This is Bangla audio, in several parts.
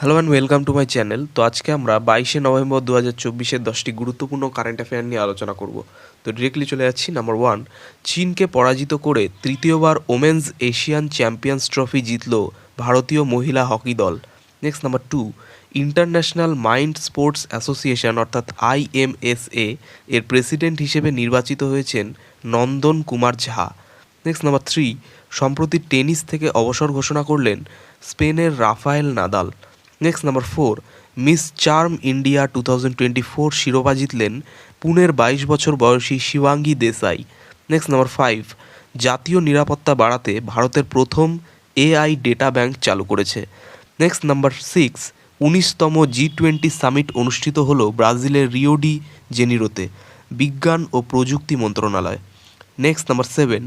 Hello and welcome to my channel তো আজকে আমরা বাইশে নভেম্বর দু হাজার চব্বিশের দশটি গুরুত্বপূর্ণ কারেন্ট অ্যাফেয়ার নিয়ে আলোচনা করব। তো ডিরেক্টলি চলে যাচ্ছি নাম্বার ওয়ান চীনকে পরাজিত করে তৃতীয়বার ওমেন্স এশিয়ান চ্যাম্পিয়ন্স ট্রফি জিতল ভারতীয় মহিলা হকি দল। Next number two international mind sports association অর্থাৎ আইএমএসএ এর প্রেসিডেন্ট হিসেবে নির্বাচিত হয়েছেন Nandan Kumar Jha. Next number three সম্প্রতি টেনিস থেকে অবসর ঘোষণা করলেন স্পেনের Rafael Nadal. Next number four miss charm India two thousand twenty four শিরোপা জিতলেন পুনের বাইশ বছর বয়সী Shivangi Desai next number five জাতীয় নিরাপত্তা বাড়াতে ভারতের প্রথম এআই ডেটা ব্যাংক চালু করেছে। নেক্সট নাম্বার সিক্স উনিশতম জি টোয়েন্টি সামিট অনুষ্ঠিত হলো ব্রাজিলের রিওডি জেনিরোতে বিজ্ঞান ও প্রযুক্তি মন্ত্রণালয়। নেক্সট নাম্বার সেভেন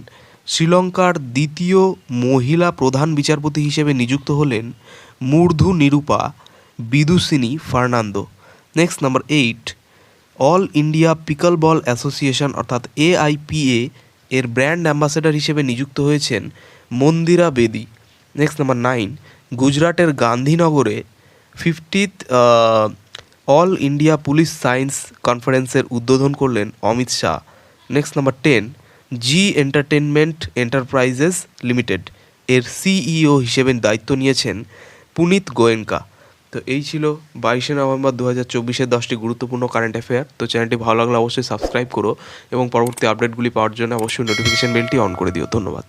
শ্রীলঙ্কার দ্বিতীয় মহিলা প্রধান বিচারপতি হিসেবে নিযুক্ত হলেন Murdu Nirupa Bidushini Fernando. Next number eight all India pickleball association অর্থাৎ এআইপিএ এর ব্র্যান্ড অ্যাম্বাসেডর হিসেবে নিযুক্ত হয়েছেন মন্দিরা বেদি। নেক্সট নাম্বার নাইন গুজরাটের গান্ধীনগরে fiftieth all India police science কনফারেন্সের উদ্বোধন করলেন Amit Shah. Next number ten Zee entertainment enterprises limited এর সিইও হিসেবে দায়িত্ব নিয়েছেন পুনিত গোয়েঙ্কা। তো এই ছিল বাইশে নভেম্বর দু হাজার চব্বিশের দশটি গুরুত্বপূর্ণ কারেন্ট অ্যাফেয়ার তো চ্যানেলটি ভালো লাগলে অবশ্যই সাবস্ক্রাইব করো এবং পরবর্তী আপডেটগুলি পাওয়ার জন্য অবশ্যই নোটিফিকেশন বেলটি অন করে দিও। ধন্যবাদ।